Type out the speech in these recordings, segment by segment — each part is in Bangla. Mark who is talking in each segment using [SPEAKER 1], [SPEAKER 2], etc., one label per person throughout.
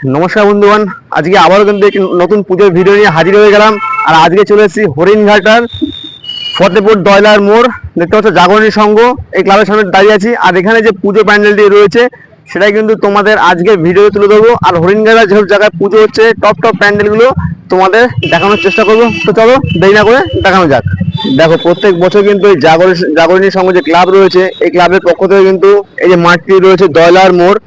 [SPEAKER 1] নমস্কার বন্ধুগণ, আজকে আবারও কিন্তু একটি নতুন পুজোর ভিডিও নিয়ে হাজির হয়ে গেলাম। আর আজকে চলে এসেছি হরিণঘাটার ফতেপুর দয়লার মোড়। দেখতে পাচ্ছ, জাগরণী সংঘ, এই ক্লাবের সামনে দাঁড়িয়ে আছি। আর এখানে যে পুজো প্যান্ডেলটি রয়েছে, সেটাই কিন্তু তোমাদের আজকে ভিডিও তুলে দেবো আর হরিণঘাটা যেসব জায়গায় পুজো হচ্ছে টপ টপ প্যান্ডেলগুলো তোমাদের দেখানোর চেষ্টা করব। তো চলো, দেরি না করে দেখানো যাক। দেখো, প্রত্যেক বছর কিন্তু এই জাগরণী সংঘ যে ক্লাব রয়েছে, এই ক্লাবের পক্ষ থেকে কিন্তু এই যে মাঠটি রয়েছে দয়লার মোড়।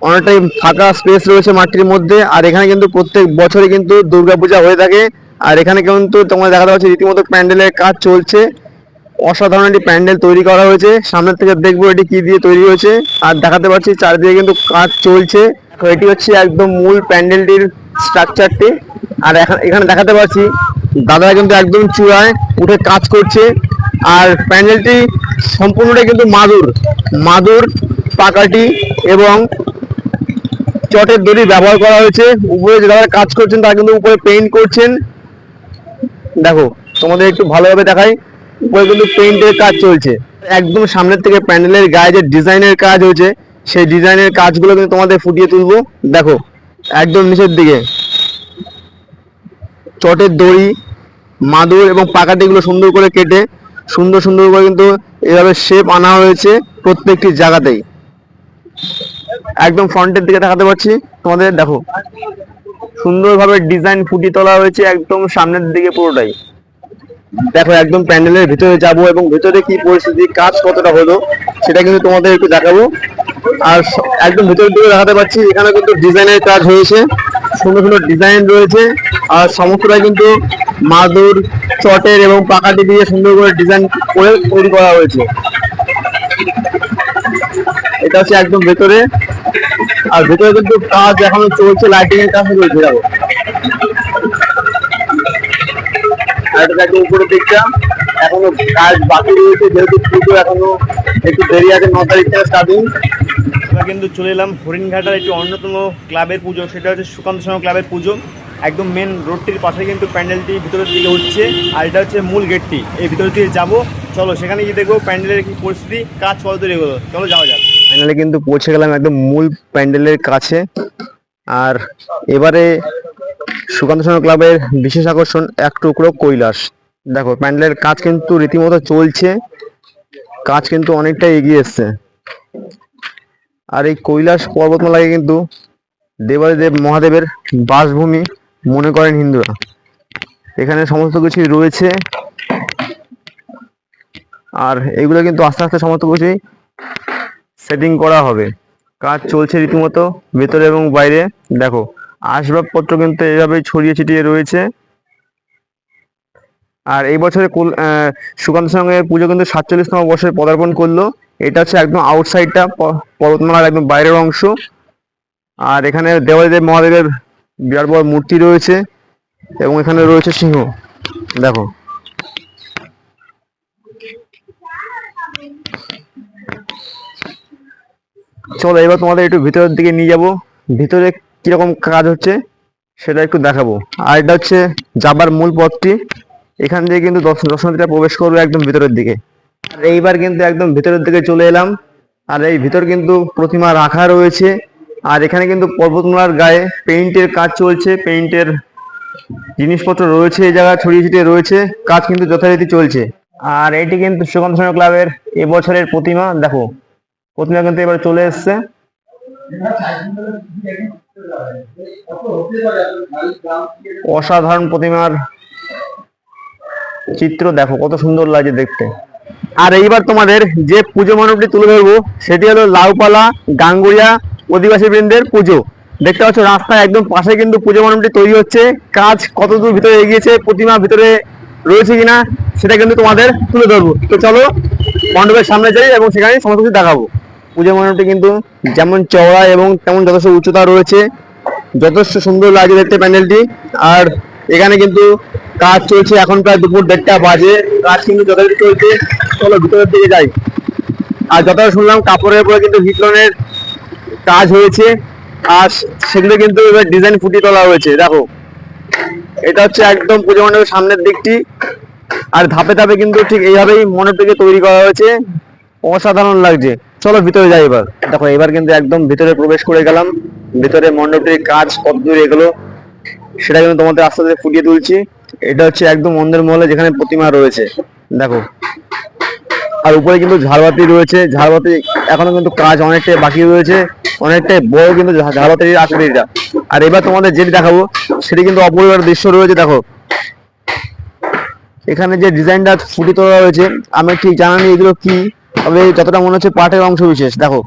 [SPEAKER 1] অনেকটাই ফাঁকা স্পেস রয়েছে মাঠটির মধ্যে, আর এখানে কিন্তু প্রত্যেক বছরই কিন্তু দুর্গাপূজা হয়ে থাকে। আর এখানে কিন্তু তোমরা দেখাতে পাচ্ছি রীতিমতো প্যান্ডেলের কাজ চলছে। অসাধারণ একটি প্যান্ডেল তৈরি করা হয়েছে। সামনের থেকে দেখব এটি কি দিয়ে তৈরি হয়েছে। আর দেখাতে পাচ্ছি চারিদিকে কিন্তু কাজ চলছে। এটি হচ্ছে একদম মূল প্যান্ডেলটির স্ট্রাকচারটি আর এখা- এখানে দেখাতে পাচ্ছি, দাদারা কিন্তু একদম চূড়ায় উঠে কাজ করছে। আর প্যান্ডেলটি সম্পূর্ণটাই কিন্তু মাদুর। মাদুর, পাকাটি এবং চটের দড়ি ব্যবহার করা হয়েছে। উপরে যারা কাজ করছেন, তারা কিন্তু উপরে পেইন্ট করছেন। দেখো, তোমাদের একটু ভালোভাবে দেখাই। উপরে কিন্তু পেইন্টের কাজ চলছে। একদম সামনের থেকে প্যান্ডেলের গায়ে যে ডিজাইনের কাজ হয়েছে, সেই ডিজাইনের কাজগুলো কিন্তু তোমাদের ফুটিয়ে তুলবো। দেখো, একদম নিচের দিকে। চটের দড়ি, মাদুর এবং পাকাটিগুলো সুন্দর করে কেটে, সুন্দর সুন্দর করে কিন্তু এভাবে শেপ আনা হয়েছে প্রত্যেকটি জায়গাতেই। একদম ফ্রন্টের দিকে দেখাতে পারছি তোমাদের দেখো, সুন্দরভাবে ডিজাইন ফুটিয়ে তোলা হয়েছে একদম সামনের দিকে পুরোটাই। দেখো, একদম প্যান্ডেলের ভিতরে যাব এবং ভিতরে কি পরিস্থিতি, কাজ কতটা হলো, সেটা কিন্তু তোমাদের একটু দেখাবো। আর একদম ভিতরের দিকে দেখাতে পাচ্ছি, এখানে কিন্তু ডিজাইনের কাজ হয়েছে। সুন্দর সুন্দর ডিজাইন রয়েছে। আর সমস্তটাই কিন্তু মাদুর, চটের এবং পাকাটি দিয়ে সুন্দর করে ডিজাইন করে তৈরি করা হয়েছে। এটা হচ্ছে একদম ভেতরে। আর ভেতরে কিন্তু কাজ এখনও চলছে লাইটিং এর কাজ চলছে দেখো। আর এটা একদম উপরের এখনও কাজ বাকি রয়েছে, যেহেতু পুজো এখনও একটু দেরি আছে, ন তারিখ থেকে স্টার্টিং আমরা কিন্তু চলে এলাম হরিণঘাটার একটি অন্যতম ক্লাবের পুজো, সেটা হচ্ছে সুকান্ত সংঘ ক্লাবের পুজো। একদম মেন রোডটির পাশে কিন্তু প্যান্ডেলটি ভিতরের দিকে হচ্ছে আর এটা হচ্ছে মূল গেটটি এই ভিতর দিয়ে যাব, চলো সেখানে গিয়ে দেখব প্যান্ডেলের কি পরিস্থিতি, কাজ কত দূর এগোলো চলো যাওয়া যাক। ফাইনালি কিন্তু পৌঁছে গেলাম একদম মূল প্যান্ডেলের কাছে। আর এবারে সুকান্ত সংঘ ক্লাবের বিশেষ আকর্ষণ এক টুকরো কৈলাস। দেখো, প্যান্ডেলের কাজ কিন্তু রীতিমতো চলছে। কাজ কিন্তু অনেকটা এগিয়ে এসছে। আর এই কৈলাস পর্বতমালাকে কিন্তু দেবাদিদেব মহাদেবের বাসভূমি মনে করেন হিন্দুরা। এখানে সমস্ত কিছুই রয়েছে। আর এগুলো কিন্তু আস্তে আস্তে সমস্ত কিছুই সেটিং করা হবে। কাজ চলছে রীতিমতো, ভেতরে এবং বাইরে। দেখো, আসবাবপত্র কিন্তু এইভাবেই ছড়িয়ে ছিটিয়ে রয়েছে। আর এই বছরে সুকান্ত সঙ্গের পুজো কিন্তু সাতচল্লিশতম বর্ষে পদার্পণ করল। এটা হচ্ছে একদম আউটসাইডটা পর্বতমালার একদম বাইরের অংশ। আর এখানে দেবাদেব মহাদেবের বিরাট বড় মূর্তি রয়েছে এবং এখানে রয়েছে সিংহ। দেখো চলো, এবার তোমাদের একটু ভিতরের দিকে নিয়ে যাব। ভিতরে কীরকম কাজ হচ্ছে, সেটা একটু দেখাবো। আর এটা হচ্ছে যাবার মূল পথটি। এখান দিয়ে কিন্তু দর্শ- দর্শনার্থীরা প্রবেশ করবে একদম ভিতরের দিকে। আর এইবার কিন্তু একদম ভিতরের দিকে চলে এলাম। আর এই ভিতর কিন্তু প্রতিমা রাখা রয়েছে। আর এখানে কিন্তু পর্বতমালার গায়ে পেইন্টের কাজ চলছে। পেইন্টের জিনিসপত্র রয়েছে এই জায়গায়, ছড়িয়ে ছিটিয়ে রয়েছে। কাজ কিন্তু যথারীতি চলছে। আর এটি কিন্তু সুকান্ত ক্লাবের এবছরের প্রতিমা। দেখো প্রতিমা কিন্তু এবার চলে এসছে। অসাধারণ প্রতিমার চিত্র দেখো, কত সুন্দর লাগছে দেখতে। আর এইবার তোমাদের যে পুজো মণ্ডপটি তুলে ধরবো, সেটি হলো লাউপালা, গাঙ্গুরিয়া অধিবাসী বৃন্দের পুজো। দেখতে পাচ্ছ রাস্তায় একদম পাশে কিন্তু পুজো মণ্ডপটি তৈরি হচ্ছে। কাজ কত দূর ভিতরে এগিয়েছে, প্রতিমা ভিতরে রয়েছে কিনা, সেটা কিন্তু তোমাদের তুলে ধরবো। তো চলো, মণ্ডপের সামনে যাই এবং সেখানে সমস্ত কিছু দেখাবো। পুজো মণ্ডপটি কিন্তু যেমন চওড়া এবং তেমন যথেষ্ট উচ্চতা রয়েছে, যথেষ্ট সুন্দর লাগে দেখতে প্যান্ডেলটি। আর এখানে কিন্তু কাজ চলছে এখন প্রায় দুপুর দেড়টা বাজে, কাজ কিন্তু যথেষ্ট চলছে। চলো ভিতরের দিকে যাই। আর যতটা শুনলাম কাপড়ের উপরে কিন্তু হিটলনের কাজ হয়েছে, আর সেগুলো কিন্তু এবার ডিজাইন ফুটিয়ে তোলা হয়েছে, দেখো। এটা হচ্ছে একদম পুজো মণ্ডপের সামনের দিকটি, আর ধাপে ধাপে কিন্তু ঠিক এইভাবেই মনের থেকে তৈরি করা হয়েছে। অসাধারণ লাগছে। চলো ভিতরে যাই এবার। দেখো, এবার কিন্তু একদম ভিতরে প্রবেশ করে গেলাম। ভিতরে মণ্ডপটির কাজ কত দূর এগুলো, সেটা কিন্তু তোমাদের আস্তে আস্তে ফুটিয়ে তুলছি। এটা হচ্ছে একদম অন্ধের মহলে যেখানে প্রতিমা রয়েছে। দেখো, আর উপরে কিন্তু ঝাড়বাতি রয়েছে। ঝাড়বাতি এখনও কিন্তু কাজ অনেকটাই বাকি রয়েছে। অনেকটাই বড় কিন্তু ঝাড়বাতির আকৃতিটা। আর এবার তোমাদের যেটি দেখাবো, সেটি কিন্তু অপরিবার দৃশ্য রয়েছে, দেখো। এখানে যে ডিজাইনটা ফুটে তোলা হয়েছে, আমি ঠিক জানা নেই এগুলো কি। তবে যতটা মনে হচ্ছে পাটের অংশ বিশেষ। দেখো,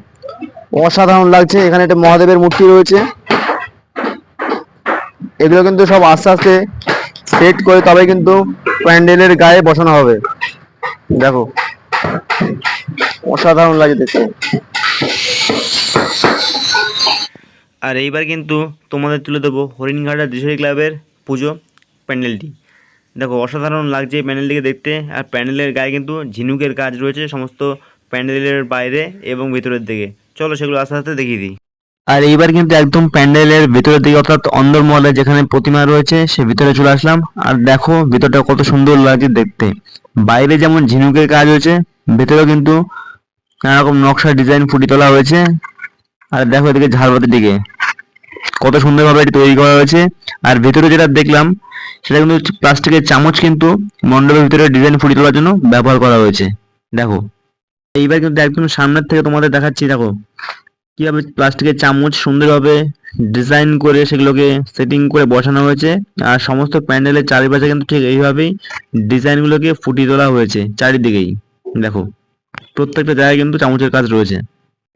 [SPEAKER 1] অসাধারণ লাগছে, এখানে একটা মহাদেবের মূর্তি রয়েছে। এগুলো কিন্তু সব আস্তে আস্তে সেট করে তবে কিন্তু প্যান্ডেলের গায়ে বসানো হবে। দেখো, অসাধারণ লাগে দেখতে।
[SPEAKER 2] আর এইবার কিন্তু তোমাদের তুলে দেবো হরিণঘাটা দিশারি ক্লাবের পুজো প্যান্ডেলটি। দেখো, অসাধারণ লাগছে এই দেখতে। আর প্যান্ডেলের গায়ে কিন্তু ঝিনুকের কাজ রয়েছে সমস্ত প্যান্ডেলের বাইরে এবং ভিতরের দিকে। চলো সেগুলো আস্তে আস্তে দেখিয়ে দিই।
[SPEAKER 1] আর এইবার কিন্তু একদম প্যান্ডেলের ভিতরের দিকে, অর্থাৎ অন্দরমহলে যেখানে প্রতিমা রয়েছে, সে ভিতরে চলে আসলাম। আর দেখো, ভিতরটা কত সুন্দর লাগছে দেখতে। বাইরে যেমন ঝিনুকের কাজ হয়েছে, ভেতরেও কিন্তু নানা রকম নকশা, ডিজাইন ফুটি তোলা হয়েছে। আর দেখো এদিকে ঝাড়বাতির দিকে। কত সুন্দরভাবে এটি তৈরি করা হয়েছে। আর ভেতরে যেটা দেখলাম, সেটা কিন্তু প্লাস্টিকের চামচ কিন্তু মণ্ডপের ভিতরে ডিজাইন ফুটি তোলার জন্য ব্যবহার করা হয়েছে। দেখো, এইবার কিন্তু একদম সামনের থেকে তোমাদের দেখাচ্ছি, দেখো। কীভাবে প্লাস্টিকের চামচ সুন্দরভাবে ডিজাইন করে সেগুলোকে সেটিং করে বসানো হয়েছে। আর সমস্ত প্যান্ডেলের চারিপাশে কিন্তু ঠিক এইভাবেই ডিজাইনগুলোকে ফুটিয়ে তোলা হয়েছে, চারিদিকেই। দেখো, প্রত্যেকটা জায়গায় কিন্তু চামচের কাজ রয়েছে।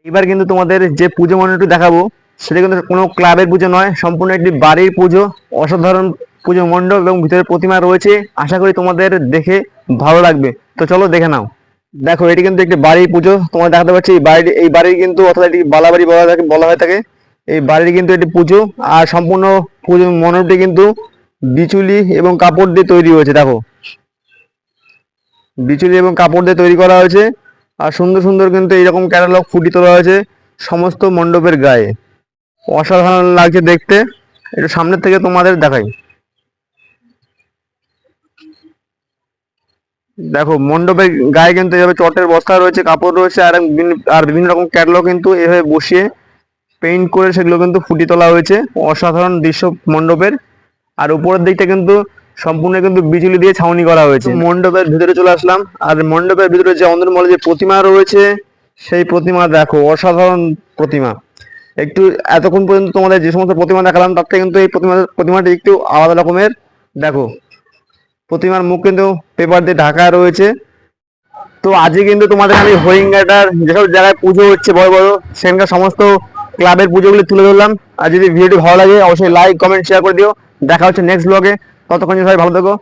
[SPEAKER 1] এবার কিন্তু তোমাদের যে পুজো মণ্ডপটি দেখাবো সেটা কিন্তু কোনো ক্লাবের পুজো নয়, সম্পূর্ণ একটি বাড়ির পুজো, অসাধারণ পুজো মণ্ডপ এবং ভিতরে প্রতিমা রয়েছে। আশা করি তোমাদের দেখে ভালো লাগবে। তো চলো দেখে নাও। দেখো, এটি কিন্তু একটি বাড়ির পুজো। তোমার দেখাতে পাচ্ছি, এই বাড়ির এই বাড়ির কিন্তু অর্থাৎ এটি বালাবাড়ি বলা থাকে, বলা হয়ে থাকে। এই বাড়ির কিন্তু একটি পুজো আর সম্পূর্ণ পুজো মণ্ডপটি কিন্তু বিচুলি এবং কাপড় দিয়ে তৈরি হয়েছে, দেখো। বিচুলি এবং কাপড় দিয়ে তৈরি করা হয়েছে। আর সুন্দর সুন্দর কিন্তু এইরকম ক্যাটালগ ফুটি তোলা হয়েছে সমস্ত মণ্ডপের গায়ে। অসাধারণ লাগছে দেখতে। একটু সামনের থেকে তোমাদের দেখাই। দেখো মণ্ডপের গায়ে কিন্তু এভাবে চটের বস্তা রয়েছে, কাপড় রয়েছে, আর বিভিন্ন- আর বিভিন্ন রকম ক্যাটলগ কিন্তু এভাবে বসিয়ে পেইন্ট করে সেগুলো কিন্তু ফুটি তোলা হয়েছে। অসাধারণ দৃশ্য মণ্ডপের। আর উপরের দিকটা কিন্তু সম্পূর্ণ কিন্তু বিজুলি দিয়ে ছাউনি করা হয়েছে। মণ্ডপের ভিতরে চলে আসলাম। আর মণ্ডপের ভিতরে যে অন্দরমহলে যে প্রতিমা রয়েছে, সেই প্রতিমা দেখো, অসাধারণ প্রতিমা। একটু এতক্ষণ পর্যন্ত তোমাদের যে সমস্ত প্রতিমা দেখালাম, তার থেকে কিন্তু এই প্রতিমা, প্রতিমাটি একটু আলাদা রকমের। দেখো, প্রতিমার মুখ কিন্তু পেপার দিয়ে ঢাকা রয়েছে। তো আজকে কিন্তু তোমাদের আমি হরিঙ্গাটার যেসব জায়গায় পুজো হচ্ছে, বড় বড়, সেখানকার সমস্ত ক্লাবের পুজোগুলি তুলে ধরলাম। আর যদি ভিডিওটি ভালো লাগে, অবশ্যই লাইক কমেন্ট শেয়ার করে দিও। দেখা হচ্ছে নেক্সট ব্লগে ততক্ষণ সবাই ভালো থেকো